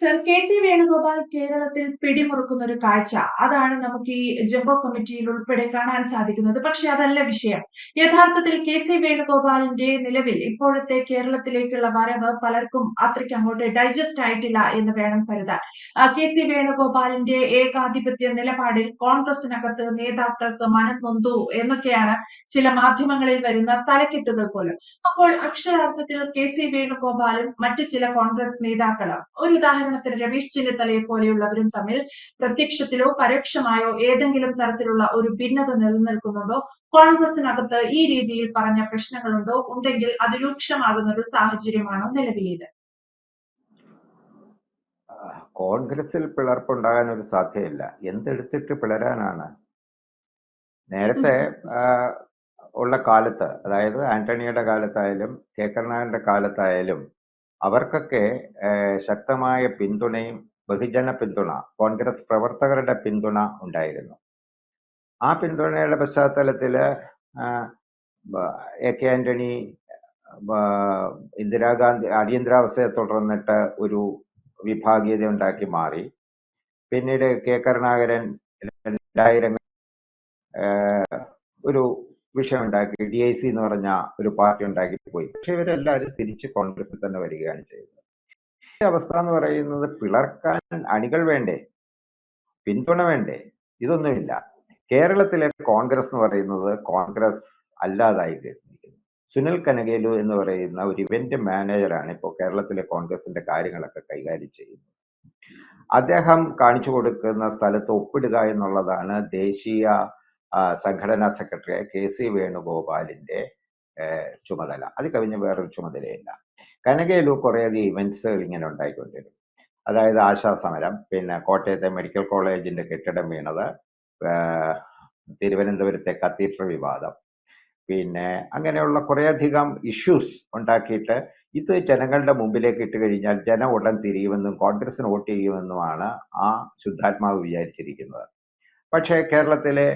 Sir K C Venugopal കേരളത്തിൽ പിടിമുറുക്കുന്ന ഒരു കാഴ്ച. അതാണ് നമുക്ക് ഈ ജംബോ കമ്മിറ്റിയിൽ ഉൾപ്പെടെ കാണാൻ സാധിക്കുന്നത്. പക്ഷെ അതല്ല വിഷയം. യഥാർത്ഥത്തിൽ കെ സി വേണുഗോപാലിന്റെ നിലവിൽ ഇപ്പോഴത്തെ കേരളത്തിലേക്കുള്ള വരവ് പലർക്കും അത്രയ്ക്ക് അങ്ങോട്ട് ഡൈജസ്റ്റ് ആയിട്ടില്ല എന്ന് വേണം കരുതാൻ. കെ സി വേണുഗോപാലിന്റെ ഏകാധിപത്യ നിലപാടിൽ കോൺഗ്രസിനകത്ത് നേതാക്കൾക്ക് മനം നൊന്തു എന്നൊക്കെയാണ് ചില മാധ്യമങ്ങളിൽ വരുന്ന തലക്കെട്ടുകൾ പോലും. അപ്പോൾ അക്ഷരാർത്ഥത്തിൽ കെ സി വേണുഗോപാലും മറ്റു ചില കോൺഗ്രസ് നേതാക്കളും ഒരു ഉദാഹരണത്തിന് രമേശ് ചെന്നിത്തലയെ പോലെയുള്ളവരും തമ്മിൽ പ്രത്യക്ഷത്തിലോ പരോക്ഷമായോ ഏതെങ്കിലും തരത്തിലുള്ള ഒരു ഭിന്നത നിലനിൽക്കുന്നുണ്ടോ? കോൺഗ്രസിനകത്ത് ഈ രീതിയിൽ പറഞ്ഞ പ്രശ്നങ്ങളുണ്ടോ? ഉണ്ടെങ്കിൽ അതിരൂക്ഷമാകുന്ന ഒരു സാഹചര്യമാണോ നിലവിലേത്? കോൺഗ്രസിൽ പിളർപ്പുണ്ടാകാൻ ഒരു സാധ്യതയില്ല. എന്തെടുത്തിട്ട് പിളരാനാണ്? നേരത്തെ ഉള്ള കാലത്ത് അതായത് ആന്റണിയുടെ കാലത്തായാലും കെ കരുണാകരന്റെ കാലത്തായാലും അവർക്കൊക്കെ ശക്തമായ പിന്തുണയും ബഹുജന പിന്തുണ കോൺഗ്രസ് പ്രവർത്തകരുടെ പിന്തുണ ഉണ്ടായിരുന്നു. ആ പിന്തുണയുടെ പശ്ചാത്തലത്തിൽ എ കെ ആന്റണി ഇന്ദിരാഗാന്ധി അടിയന്തരാവസ്ഥയെ തുടർന്നിട്ട് ഒരു വിഭാഗീയത ഉണ്ടാക്കി മാറി. പിന്നീട് കെ കരുണാകരൻ രണ്ടായിരം ഒരു വിഷയം ഉണ്ടാക്കി ഡി ഐ സി എന്ന് പറഞ്ഞ ഒരു പാർട്ടി ഉണ്ടാക്കി പോയി പക്ഷെ ഇവരെല്ലാവരും തിരിച്ച് കോൺഗ്രസിൽ തന്നെ വരികയാണ് ചെയ്യുന്നത്. ഈ അവസ്ഥ എന്ന് പറയുന്നത് പിളർക്കാൻ അണികൾ വേണ്ടേ? പിന്തുണ വേണ്ടേ? ഇതൊന്നുമില്ല. കേരളത്തിലെ കോൺഗ്രസ് എന്ന് പറയുന്നത് കോൺഗ്രസ് അല്ലാതായി കഴിഞ്ഞിരിക്കുന്നു സുനിൽ കനകേലു എന്ന് പറയുന്ന ഒരു ഇവന്റ് മാനേജറാണ് ഇപ്പോൾ കേരളത്തിലെ കോൺഗ്രസിന്റെ കാര്യങ്ങളൊക്കെ കൈകാര്യം ചെയ്യുന്നത്. അദ്ദേഹം കാണിച്ചു കൊടുക്കുന്ന സ്ഥലത്ത് ഒപ്പിടുക എന്നുള്ളതാണ് ദേശീയ സംഘടനാ സെക്രട്ടറി കെ സി വേണുഗോപാലിന്റെ ചുമതല. അത് കഴിഞ്ഞ് വേറൊരു ചുമതലയില്ല കനകയിലു കുറേയധികം ഇവന്റ്സുകൾ ഇങ്ങനെ ഉണ്ടായിക്കൊണ്ടിരുന്നു. അതായത് ആശാ സമരം പിന്നെ കോട്ടയത്തെ മെഡിക്കൽ കോളേജിന്റെ കെട്ടിടം വീണത് തിരുവനന്തപുരത്തെ കത്തീഡ്രൽ വിവാദം പിന്നെ അങ്ങനെയുള്ള കുറേയധികം ഇഷ്യൂസ് ഉണ്ടാക്കിയിട്ട് ഇത് ജനങ്ങളുടെ മുമ്പിലേക്ക് ഇട്ട് കഴിഞ്ഞാൽ ജനം ഉടൻ തിരിയുമെന്നും കോൺഗ്രസിന് വോട്ട് ചെയ്യുമെന്നുമാണ് ആ ശുദ്ധാത്മാവ് വിചാരിച്ചിരിക്കുന്നത്. പക്ഷേ കേരളത്തിലെ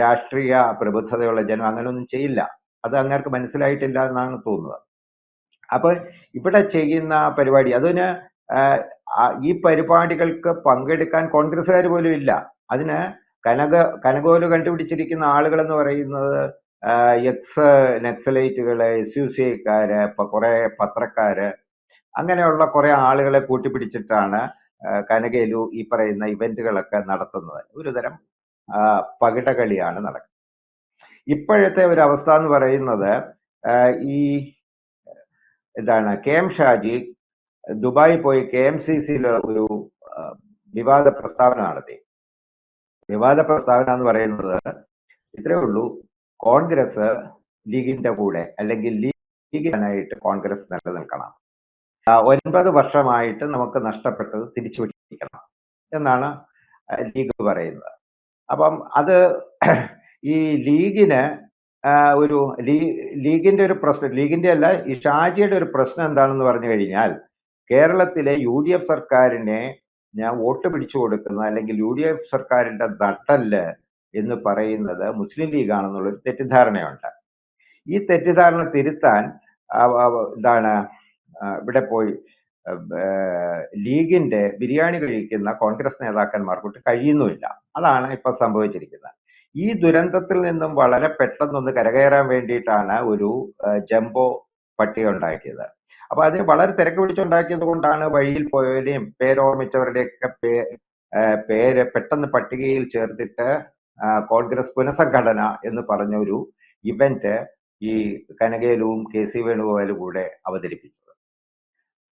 രാഷ്ട്രീയ പ്രബുദ്ധതയുള്ള ജനം അങ്ങനെയൊന്നും ചെയ്യില്ല. അത് അങ്ങേർക്ക് മനസ്സിലായിട്ടില്ല എന്നാണ് തോന്നുന്നത്. അപ്പൊ ഇവിടെ ചെയ്യുന്ന പരിപാടി അതിന് ഈ പരിപാടികൾക്ക് പങ്കെടുക്കാൻ കോൺഗ്രസ്സുകാർ പോലും ഇല്ല. അതിന് കനക കനകോൽ കണ്ടുപിടിച്ചിരിക്കുന്ന ആളുകൾ എന്ന് പറയുന്നത് എക്സ് നക്സലൈറ്റുകൾ എസ് യു സി ക്കാര് കുറെ പത്രക്കാര് അങ്ങനെയുള്ള കുറെ ആളുകളെ കൂട്ടിപ്പിടിച്ചിട്ടാണ് കനകയിലു ഈ പറയുന്ന ഇവന്റുകളൊക്കെ നടത്തുന്നത്. ഒരുതരം പകിടകളിയാണ് നടക്കുന്നത്. ഇപ്പോഴത്തെ ഒരു അവസ്ഥ എന്ന് പറയുന്നത് ഈ എന്താണ് കെ എം ഷാജി ദുബായി പോയി കെ എം സി സിയിൽ ഒരു വിവാദ പ്രസ്താവന നടത്തി വിവാദ പ്രസ്താവന എന്ന് പറയുന്നത് ഇത്രയേ ഉള്ളൂ. കോൺഗ്രസ് ലീഗിന്റെ കൂടെ അല്ലെങ്കിൽ ലീഗിനായിട്ട് കോൺഗ്രസ് നിലനിൽക്കണം. ഒൻപത് വർഷമായിട്ട് നമുക്ക് നഷ്ടപ്പെട്ടത് തിരിച്ചു എന്നാണ് ലീഗ് പറയുന്നത്. അപ്പം അത് ഈ ലീഗിന് ഒരു ലീഗിന്റെ ഒരു പ്രശ്നം ലീഗിന്റെ അല്ല ഈ ഷാജിയുടെ ഒരു പ്രശ്നം എന്താണെന്ന് പറഞ്ഞു കഴിഞ്ഞാൽ കേരളത്തിലെ യു ഡി എഫ് സർക്കാരിനെ ഞാൻ വോട്ട് പിടിച്ചു കൊടുക്കുന്ന അല്ലെങ്കിൽ യു ഡി എഫ് സർക്കാരിന്റെ നട്ടൽ എന്ന് പറയുന്നത് മുസ്ലിം ലീഗാണെന്നുള്ളൊരു തെറ്റിദ്ധാരണയുണ്ട്. ഈ തെറ്റിദ്ധാരണ തിരുത്താൻ എന്താണ് ഇവിടെ പോയി ലീഗിന്റെ ബിരിയാണി കഴിക്കുന്ന കോൺഗ്രസ് നേതാക്കന്മാർക്കൊട്ട് കഴിയുന്നുമില്ല. അതാണ് ഇപ്പൊ സംഭവിച്ചിരിക്കുന്നത്. ഈ ദുരന്തത്തിൽ നിന്നും വളരെ പെട്ടെന്നൊന്ന് കരകയറാൻ വേണ്ടിയിട്ടാണ് ഒരു ജംബോ പട്ടിക ഉണ്ടാക്കിയത്. അപ്പൊ അതിന് വളരെ തിരക്ക് പിടിച്ചുണ്ടാക്കിയത് കൊണ്ടാണ് വഴിയിൽ പോയവരെയും പേരോർമ്മിച്ചവരുടെയൊക്കെ പേ പേര് പെട്ടെന്ന് പട്ടികയിൽ ചേർത്തിട്ട് കോൺഗ്രസ് പുനഃസംഘടന എന്ന് പറഞ്ഞ ഒരു ഇവന്റ് ഈ കനകയിലും കെ സി വേണുഗോപാലും കൂടെ അവതരിപ്പിച്ചത്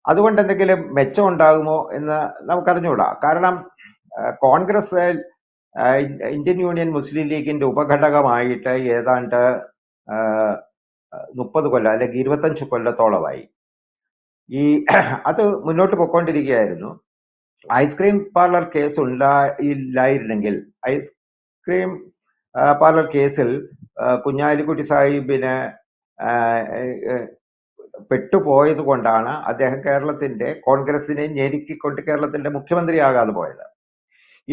അതുകൊണ്ട് എന്തെങ്കിലും മെച്ചം ഉണ്ടാകുമോ എന്ന് നമുക്കറിഞ്ഞുകൂടാ. കാരണം കോൺഗ്രസ് ഇന്ത്യൻ യൂണിയൻ മുസ്ലിം ലീഗിന്റെ ഉപഘടകമായിട്ട് ഏതാണ്ട് മുപ്പത് കൊല്ലം അല്ലെങ്കിൽ ഇരുപത്തഞ്ച് കൊല്ലത്തോളമായി. ഈ അത് മുന്നോട്ട് പോയിക്കൊണ്ടിരിക്കുകയായിരുന്നു. ഐസ്ക്രീം പാർലർ കേസ് ഉണ്ടായില്ലായിരുന്നെങ്കിൽ ഐസ്ക്രീം പാർലർ കേസിൽ കുഞ്ഞാലിക്കുട്ടി സാഹിബിന് പെട്ടുപോയത് കൊണ്ടാണ് അദ്ദേഹം കേരളത്തിന്റെ കോൺഗ്രസിനെ ഞെരുക്കിക്കൊണ്ട് കേരളത്തിന്റെ മുഖ്യമന്ത്രിയാകാതെ പോയത്.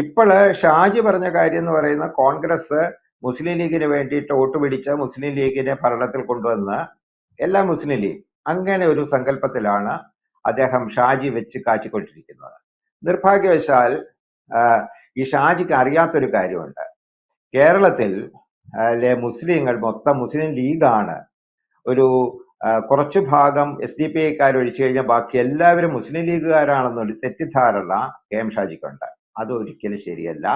ഇപ്പോൾ ഷാജി പറഞ്ഞ കാര്യം എന്ന് പറയുന്ന കോൺഗ്രസ് മുസ്ലിം ലീഗിന് വേണ്ടിയിട്ട് വോട്ട് പിടിച്ച് മുസ്ലിം ലീഗിനെ ഭരണത്തിൽ കൊണ്ടുവന്ന് എല്ലാ മുസ്ലിം ലീഗ് അങ്ങനെ ഒരു സങ്കല്പത്തിലാണ് അദ്ദേഹം ഷാജി വെച്ച് കാച്ചിക്കൊണ്ടിരിക്കുന്നത്. നിർഭാഗ്യവശാൽ ഈ ഷാജിക്ക് അറിയാത്തൊരു കാര്യമുണ്ട്. കേരളത്തിൽ മുസ്ലിങ്ങൾ മൊത്തം മുസ്ലിം ലീഗാണ് ഒരു കുറച്ചു ഭാഗം എസ് ഡി പി ഐക്കാർ ഒഴിച്ചു കഴിഞ്ഞാൽ ബാക്കി എല്ലാവരും മുസ്ലിം ലീഗുകാരാണെന്നൊരു തെറ്റിദ്ധാരണ കെ എം ഷാജിക്കുണ്ട്. അത് ഒരിക്കലും ശരിയല്ല.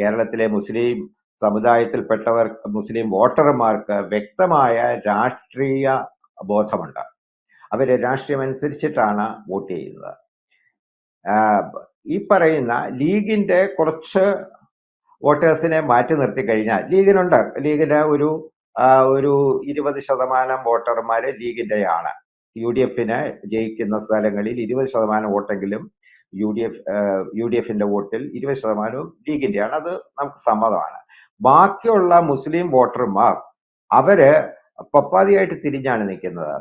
കേരളത്തിലെ മുസ്ലിം സമുദായത്തിൽപ്പെട്ടവർ മുസ്ലിം വോട്ടർമാർക്ക് വ്യക്തമായ രാഷ്ട്രീയ ബോധമുണ്ട്. അവർ രാഷ്ട്രീയം അനുസരിച്ചിട്ടാണ് വോട്ട് ചെയ്യുന്നത്. ഈ പറയുന്ന ലീഗിന്റെ കുറച്ച് വോട്ടേഴ്സിനെ മാറ്റി നിർത്തി കഴിഞ്ഞാൽ ലീഗിനുണ്ട്. ലീഗിന്റെ ഒരു ഒരു ഇരുപത് ശതമാനം വോട്ടർമാര് ലീഗിന്റെയാണ്. യു ഡി എഫിന് ജയിക്കുന്ന സ്ഥലങ്ങളിൽ ഇരുപത് ശതമാനം വോട്ടെങ്കിലും U D F U D എഫിന്റെ വോട്ടിൽ ഇരുപത് ശതമാനവും ലീഗിന്റെയാണ്. അത് നമുക്ക് സമ്മതമാണ്. ബാക്കിയുള്ള മുസ്ലിം വോട്ടർമാർ അവർ പപ്പാതിയായിട്ട് തിരിഞ്ഞാണ് നിൽക്കുന്നത്.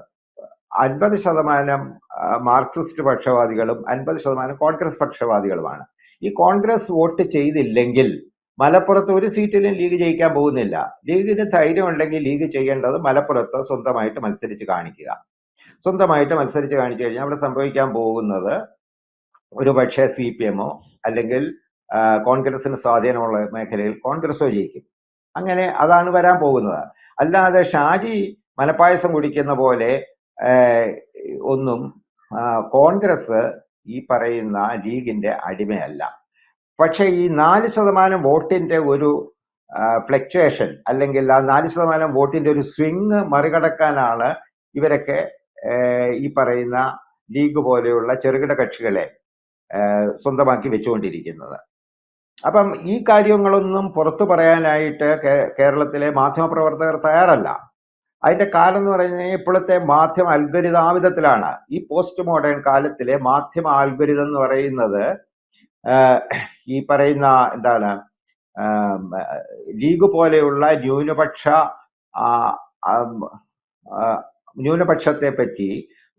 അൻപത് ശതമാനം മാർക്സിസ്റ്റ് പക്ഷവാദികളും അൻപത് ശതമാനം കോൺഗ്രസ് പക്ഷവാദികളുമാണ് ഈ കോൺഗ്രസ് വോട്ട് ചെയ്തില്ലെങ്കിൽ മലപ്പുറത്ത് ഒരു സീറ്റിലും ലീഗ് ജയിക്കാൻ പോകുന്നില്ല. ലീഗിന് ധൈര്യം ഉണ്ടെങ്കിൽ ലീഗ് ചെയ്യേണ്ടത് മലപ്പുറത്ത് സ്വന്തമായിട്ട് മത്സരിച്ച് കാണിക്കുക. സ്വന്തമായിട്ട് മത്സരിച്ച് കാണിച്ചു കഴിഞ്ഞാൽ അവിടെ സംഭവിക്കാൻ പോകുന്നത് ഒരു പക്ഷേ സി പി എമ്മോ അല്ലെങ്കിൽ കോൺഗ്രസിന് സ്വാധീനമുള്ള മേഖലയിൽ കോൺഗ്രസോ ജയിക്കും. അങ്ങനെ അതാണ് വരാൻ പോകുന്നത്. അല്ലാതെ ഷാജി മനപ്പായസം കുടിക്കുന്ന പോലെ ഒന്നും കോൺഗ്രസ് ഈ പറയുന്ന ലീഗിന്റെ അടിമയല്ല. പക്ഷെ ഈ നാല് ശതമാനം വോട്ടിന്റെ ഒരു ഫ്ലക്ച്വേഷൻ അല്ലെങ്കിൽ ആ നാല് ശതമാനം വോട്ടിന്റെ ഒരു സ്വിങ് മറികടക്കാനാണ് ഇവരൊക്കെ ഈ പറയുന്ന ലീഗ് പോലെയുള്ള ചെറുകിട കക്ഷികളെ സ്വന്തമാക്കി വെച്ചുകൊണ്ടിരിക്കുന്നത്. അപ്പം ഈ കാര്യങ്ങളൊന്നും പുറത്തു പറയാനായിട്ട് കേരളത്തിലെ മാധ്യമപ്രവർത്തകർ തയ്യാറല്ല. അതിന്റെ കാലം എന്ന് പറഞ്ഞാൽ ഇപ്പോഴത്തെ മാധ്യമ അൽഗരിതാവിധത്തിലാണ്. ഈ പോസ്റ്റ് മോഡേൺ കാലത്തിലെ മാധ്യമ അത്ഭുരിതം എന്ന് പറയുന്നത് ഈ പറയുന്ന എന്താണ് ലീഗ് പോലെയുള്ള ന്യൂനപക്ഷ ന്യൂനപക്ഷത്തെ പറ്റി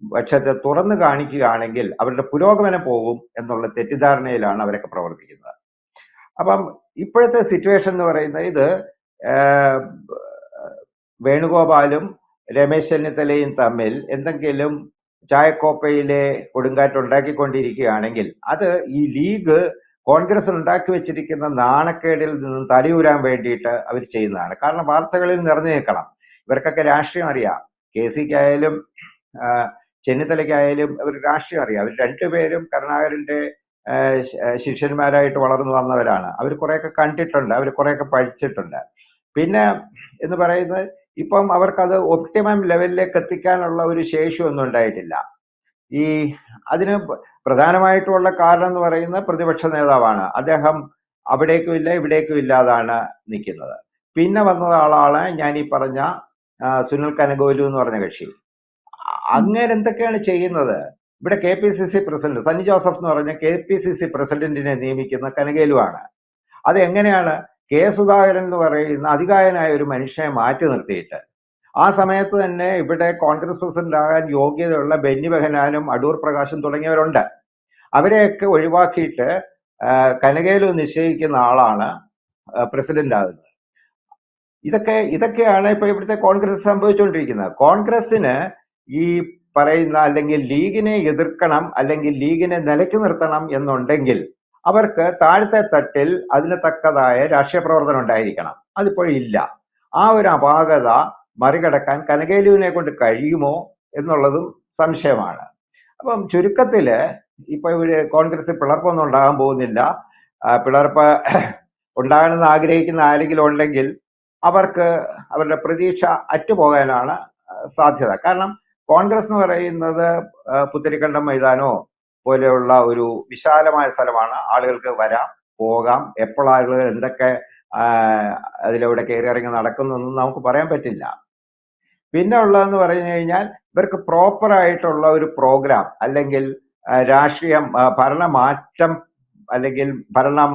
പക്ഷത്തെ തുറന്നു കാണിക്കുകയാണെങ്കിൽ അവരുടെ പുരോഗമനം പോകും എന്നുള്ള തെറ്റിദ്ധാരണയിലാണ് അവരൊക്കെ പ്രവർത്തിക്കുന്നത്. അപ്പം ഇപ്പോഴത്തെ സിറ്റുവേഷൻ എന്ന് പറയുന്നത് ഇത് വേണുഗോപാലും രമേശ് ചെന്നിത്തലയും തമ്മിൽ എന്തെങ്കിലും ചായക്കോപ്പയിലെ കൊടുങ്കാറ്റ് ഉണ്ടാക്കിക്കൊണ്ടിരിക്കുകയാണെങ്കിൽ അത് ഈ ലീഗ് കോൺഗ്രസ് ഉണ്ടാക്കി വെച്ചിരിക്കുന്ന നാണക്കേടിൽ നിന്നും തലയൂരാൻ വേണ്ടിയിട്ട് അവർ ചെയ്യുന്നതാണ്. കാരണം വാർത്തകളിൽ നിറഞ്ഞു നിൽക്കണം ഇവർക്കൊക്കെ രാഷ്ട്രീയം അറിയാം. കെ സിക്കായാലും ചെന്നിത്തലയ്ക്കായാലും അവർ രാഷ്ട്രീയം അറിയാം. അവർ രണ്ടുപേരും കരുണാകരന്റെ ശിഷ്യന്മാരായിട്ട് വളർന്നു വന്നവരാണ്. അവർ കുറെയൊക്കെ കണ്ടിട്ടുണ്ട്. അവർ കുറെയൊക്കെ പഠിച്ചിട്ടുണ്ട്. പിന്നെ എന്ന് പറയുന്നത് ഇപ്പം അവർക്കത് ഒപ്റ്റിമം ലെവലിലേക്ക് എത്തിക്കാനുള്ള ഒരു ശേഷിയൊന്നും ഉണ്ടായിട്ടില്ല. ഈ അതിന് പ്രധാനമായിട്ടുള്ള കാരണം എന്ന് പറയുന്നത് പ്രതിപക്ഷ നേതാവാണ്. അദ്ദേഹം അവിടേക്കും ഇല്ല ഇവിടേക്കും ഇല്ലാതാണ് നിൽക്കുന്നത്. പിന്നെ വന്ന ആളാണ് ഞാൻ ഈ പറഞ്ഞ സുനിൽ കനഗോലു എന്ന് പറഞ്ഞ കക്ഷി. അങ്ങനെ എന്തൊക്കെയാണ് ചെയ്യുന്നത്? ഇവിടെ K P C C president Sunny Joseph എന്ന് പറഞ്ഞ കെ പി സി സി പ്രസിഡന്റിനെ നിയമിക്കുന്ന കനകേലുവാണ് അത് എങ്ങനെയാണ് കെ സുധാകരൻ എന്ന് പറയുന്ന അധികായനായ ഒരു മനുഷ്യനെ മാറ്റി നിർത്തിയിട്ട്. ആ സമയത്ത് തന്നെ ഇവിടെ കോൺഗ്രസ് പ്രസിഡന്റ് ആകാൻ യോഗ്യതയുള്ള ബെന്നി ബെഹനാനും അടൂർ പ്രകാശും തുടങ്ങിയവരുണ്ട്. അവരെയൊക്കെ ഒഴിവാക്കിയിട്ട് കനകയിൽ നിശ്ചയിക്കുന്ന ആളാണ് പ്രസിഡന്റ് ആകുന്നത് ഇതൊക്കെ ഇതൊക്കെയാണ് ഇപ്പൊ ഇവിടുത്തെ കോൺഗ്രസ് സംഭവിച്ചുകൊണ്ടിരിക്കുന്നത് കോൺഗ്രസിന് ഈ പറയുന്ന അല്ലെങ്കിൽ ലീഗിനെ എതിർക്കണം അല്ലെങ്കിൽ ലീഗിനെ നിലയ്ക്ക് നിർത്തണം എന്നുണ്ടെങ്കിൽ അവർക്ക് താഴത്തെ തട്ടിൽ അതിന് തക്കതായ രാഷ്ട്രീയ പ്രവർത്തനം ഉണ്ടായിരിക്കണം. അതിപ്പോഴില്ല ആ ഒരു അപാകത മറികടക്കാൻ കനകേലുവിനെ കൊണ്ട് കഴിയുമോ എന്നുള്ളതും സംശയമാണ്. അപ്പം ചുരുക്കത്തിൽ ഇപ്പൊ ഇവർ കോൺഗ്രസ് പിളർപ്പൊന്നും ഉണ്ടാകാൻ പോകുന്നില്ല. പിളർപ്പ് ഉണ്ടാകണമെന്ന് ആഗ്രഹിക്കുന്ന ആരെങ്കിലും ഉണ്ടെങ്കിൽ അവർക്ക് അവരുടെ പ്രതീക്ഷ അറ്റുപോകാനാണ് സാധ്യത. കാരണം കോൺഗ്രസ് എന്ന് പറയുന്നത് പുത്തരിക്കണ്ടം മൈതാനോ പോലെയുള്ള ഒരു വിശാലമായ സ്ഥലമാണ്. ആളുകൾക്ക് വരാം പോകാം. എപ്പോൾ ആളുകൾ എന്തൊക്കെ അതിലൂടെ കയറി ഇറങ്ങി നടക്കുന്നൊന്നും നമുക്ക് പറയാൻ പറ്റില്ല. പിന്നെ ഉള്ളതെന്ന് പറഞ്ഞു കഴിഞ്ഞാൽ ഇവർക്ക് പ്രോപ്പർ ആയിട്ടുള്ള ഒരു പ്രോഗ്രാം അല്ലെങ്കിൽ രാഷ്ട്രീയ ഭരണമാറ്റം അല്ലെങ്കിൽ ഭരണം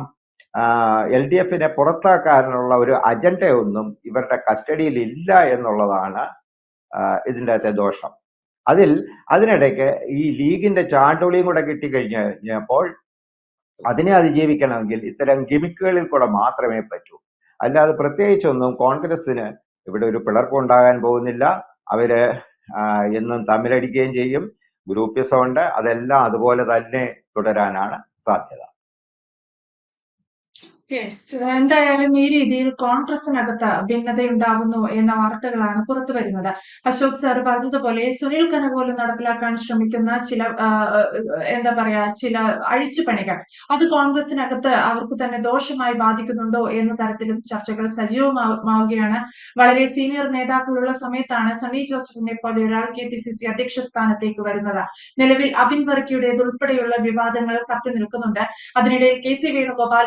എൽ ഡി എഫിനെ പുറത്താക്കാനുള്ള ഒരു അജണ്ടയൊന്നും ഇവരുടെ കസ്റ്റഡിയിൽ ഇല്ല എന്നുള്ളതാണ് ഇതിന്റെ അകത്തെ ദോഷം. അതിൽ അതിനിടയ്ക്ക് ഈ ലീഗിന്റെ ചാണ്ടുളിയും കൂടെ കിട്ടിക്കഴിഞ്ഞ് കഴിഞ്ഞപ്പോൾ അതിനെ അതിജീവിക്കണമെങ്കിൽ ഇത്തരം ഗിമിക്കുകളിൽ കൂടെ മാത്രമേ പറ്റൂ. അല്ലാതെ പ്രത്യേകിച്ചൊന്നും കോൺഗ്രസിന് ഇവിടെ ഒരു പിളർപ്പുണ്ടാകാൻ പോകുന്നില്ല. അവർ എന്നും തമ്മിലടിക്കുകയും ചെയ്യും. ഗ്രൂപ്പിസം ഉണ്ട്. അതെല്ലാം അതുപോലെ തന്നെ തുടരാനാണ് സാധ്യത. യെസ് എന്തായാലും ഈ രീതിയിൽ കോൺഗ്രസിനകത്ത് ഭിന്നതയുണ്ടാകുന്നു എന്ന വാർത്തകളാണ് പുറത്തു വരുന്നത്. അശോക് സാർ പറഞ്ഞതുപോലെ സുനിൽ കന പോലും നടപ്പിലാക്കാൻ ശ്രമിക്കുന്ന ചില എന്താ പറയാ ചില അഴിച്ചുപണികൾ അത് കോൺഗ്രസിനകത്ത് അവർക്ക് തന്നെ ദോഷമായി ബാധിക്കുന്നുണ്ടോ എന്ന തരത്തിലും ചർച്ചകൾ സജീവമാവുകയാണ് വളരെ സീനിയർ നേതാക്കളുള്ള സമയത്താണ് സണ്ണി ജോസഫിനെ പോലെ ഒരാൾ കെ പി സി സി അധ്യക്ഷ സ്ഥാനത്തേക്ക് വരുന്നത്. നിലവിൽ അബിൻ വർക്കിയുടേതുൾപ്പെടെയുള്ള വിവാദങ്ങൾ കത്തി നിൽക്കുന്നുണ്ട്. അതിനിടെ കെ സി വേണുഗോപാൽ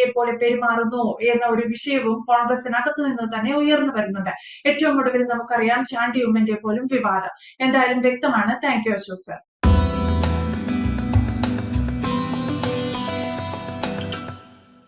ഏകാധിപതിയെ പോലെ പെരുമാറുന്നു എന്ന ഒരു വിഷയവും കോൺഗ്രസിനകത്ത് നിന്ന് തന്നെ ഉയർന്നു വരുന്നുണ്ട്. ഏറ്റവും ഒടുവിൽ നമുക്കറിയാം ചാണ്ടി ഉമ്മന്റെ പോലും വിവാദം. എന്തായാലും വ്യക്തമാണ്. Thank you Ashok sir